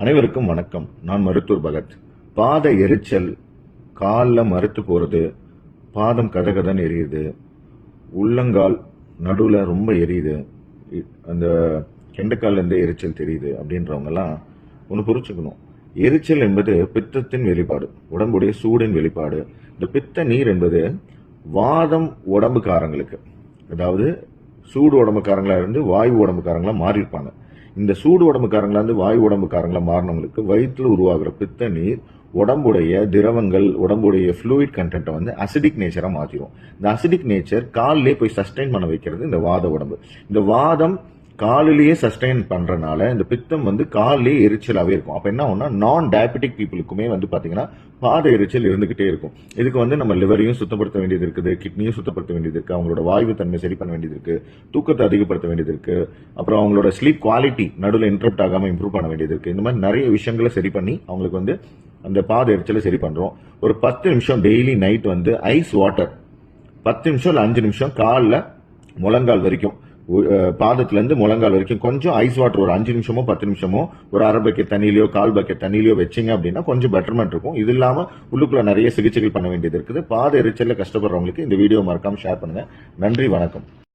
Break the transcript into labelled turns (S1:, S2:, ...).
S1: அனைவருக்கும் வணக்கம். நான் மருத்துவர் பகத். பாத எரிச்சல் காலில் மறுத்து போகிறது பாதம் கதகதன்னு எரியுது உள்ளங்கால் நடுவில் ரொம்ப எரியுது அந்த கெண்டைக்கால்லேருந்து எரிச்சல் தெரியுது அப்படின்றவங்கெல்லாம் ஒன்று புரிச்சுக்கணும் எரிச்சல் என்பது பித்தத்தின் வெளிப்பாடு உடம்புடைய சூடின் வெளிப்பாடு. இந்த பித்த நீர் என்பது வாதம் உடம்புக்காரங்களுக்கு அதாவது சூடு உடம்புக்காரங்களாக இருந்து வாயு உடம்புக்காரங்களாக மாறியிருப்பாங்க. இந்த சூடு உடம்புக்காரங்களா இருந்து வாய் உடம்புக்காரங்களா மாறினவங்களுக்கு வயிற்றில் உருவாகிற பித்த நீர் உடம்புடைய திரவங்கள் உடம்புடைய ஃப்ளூயிட் கண்டென்ட்டை வந்து அசிடிக் நேச்சராக மாற்றிடும் இந்த அசிடிக் நேச்சர் காலிலே போய் சஸ்டெயின் பண்ண வைக்கிறது இந்த வாத உடம்பு. இந்த வாதம் காலிலேயே சஸ்டைன் பண்ணுறனால இந்த பித்தம் வந்து காலிலே எரிச்சலாகவே இருக்கும். அப்போ என்ன ஆகும்னா நான் டயபெட்டிக் பீப்புளுக்குமே வந்து பார்த்தீங்கன்னா பாத எரிச்சல் இருந்துகிட்டே இருக்கும். இதுக்கு வந்து நம்ம லிவரையும் சுத்தப்படுத்த வேண்டியது இருக்குது கிட்னியும் சுத்தப்படுத்த வேண்டியது இருக்குது அவங்களோட வாயு தன்மை சரி பண்ண வேண்டியது இருக்குது தூக்கத்தை அதிகப்படுத்த வேண்டியது இருக்குது அப்புறம் அவங்களோட ஸ்லீப் குவாலிட்டி நடுவில் இன்டரப்ட் ஆகாமல் இம்ப்ரூவ் பண்ண வேண்டியது இருக்குது இந்த மாதிரி நிறைய விஷயங்களை சரி பண்ணி அவங்களுக்கு வந்து அந்த பாத எரிச்சலை சரி பண்ணுறோம் ஒரு பத்து நிமிஷம் டெய்லி நைட் வந்து ஐஸ் வாட்டர் பத்து நிமிஷம் இல்லை அஞ்சு நிமிஷம் காலில் முழங்கால் வரைக்கும். பாதத்துலேருந்து முழங்கால் வரைக்கும் கொஞ்சம் ஐஸ் வாட்டர் ஒரு அஞ்சு நிமிஷமோ பத்து நிமிஷமோ ஒரு அரை பக்கெட் தண்ணியிலையோ கால் பக்கெட் தண்ணியிலையோ வச்சீங்க அப்படின்னா கொஞ்சம் பெட்டர்மெண்ட் இருக்கும். இது இல்லாமல் உள்ளுக்குள்ள நிறைய சிகிச்சைகள் பண்ண வேண்டியது இருக்குது. பாத எரிச்சலில் கஷ்டப்படுறவங்களுக்கு இந்த வீடியோ மறக்காமல் ஷேர் பண்ணுங்கள் நன்றி வணக்கம்.